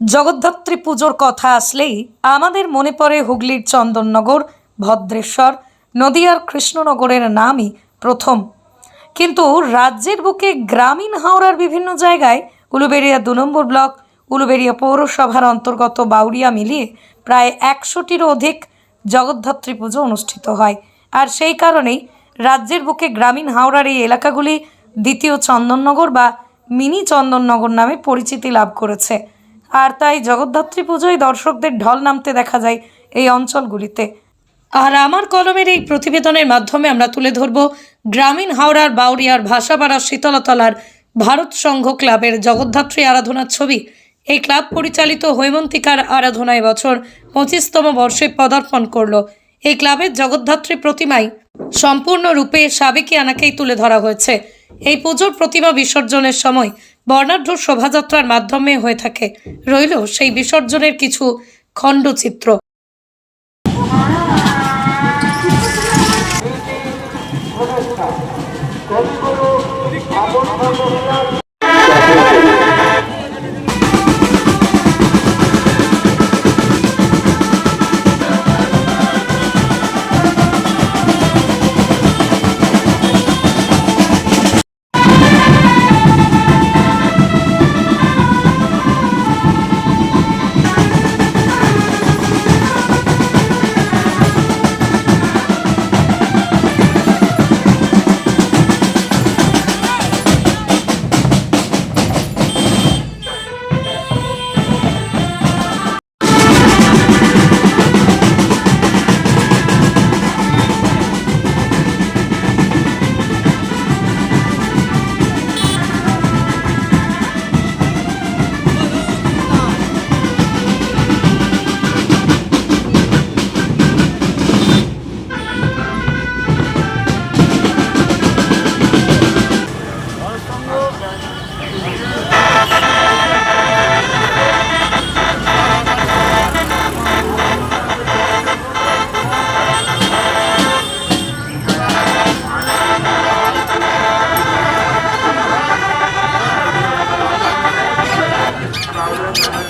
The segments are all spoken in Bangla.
জগদ্ধাত্রী পুজোর কথা আসলেই আমাদের মনে পড়ে হুগলির চন্দননগর, ভদ্রেশ্বর, নদিয়ার কৃষ্ণনগরের নামই প্রথম। কিন্তু রাজ্যের বুকে গ্রামীণ হাওড়ার বিভিন্ন জায়গায় উলুবেড়িয়া দু নম্বর ব্লক, উলুবেড়িয়া পৌরসভার অন্তর্গত বাউরিয়া মিলিয়ে প্রায় একশোটিরও অধিক জগদ্ধাত্রী পুজো অনুষ্ঠিত হয়। আর সেই কারণেই রাজ্যের বুকে গ্রামীণ হাওড়ার এই এলাকাগুলি দ্বিতীয় চন্দননগর বা মিনি চন্দননগর নামে পরিচিতি লাভ করেছে। আর তাই জগদ্ধাত্রী পুজোয় দর্শকদের ঢল নামতে দেখা যায় এই অঞ্চলগুলিতে। আর আমার কলমের এই প্রতিবেদনের মাধ্যমে আমরা তুলে ধরব গ্রামীণ হাওড়ার বাউরিয়ার ভাষাপাড়া শীতলতলার ভারত সংঘ ক্লাবের জগদ্ধাত্রী আরাধনার ছবি। এই ক্লাব পরিচালিত হৈমন্তিকার আরাধনায় বছর পঁচিশতম বর্ষে পদার্পণ করল। এই ক্লাবের জগদ্ধাত্রী প্রতিমাই সম্পূর্ণরূপে সাবেকি আনাকেই তুলে ধরা হয়েছে। এই পুজোর প্রতিমা বিসর্জনের সময় বর্ণাঢ্য শোভাযাত্রার মাধ্যমে হয়ে থাকে। রইল সেই বিসর্জনের কিছু খণ্ডচিত্র।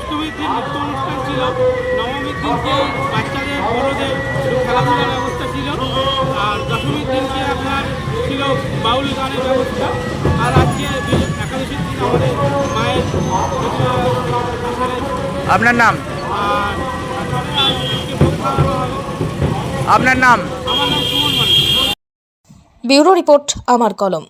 অষ্টমীর দিন নৃত্য অনুষ্ঠান ছিল। নবমীর দিনকে বাচ্চাদের বড়দের খেলাধুলার ব্যবস্থা ছিল। আর দশমীর দিনকে আপনার ছিল বাউল গানের ব্যবস্থা। আর আজকে একাদশীর দিন আমাদের মায়ের আপনার নাম? আপনার নাম? আমার নাম সুমন মান্না ব্যুরো রিপোর্ট আমার কলম।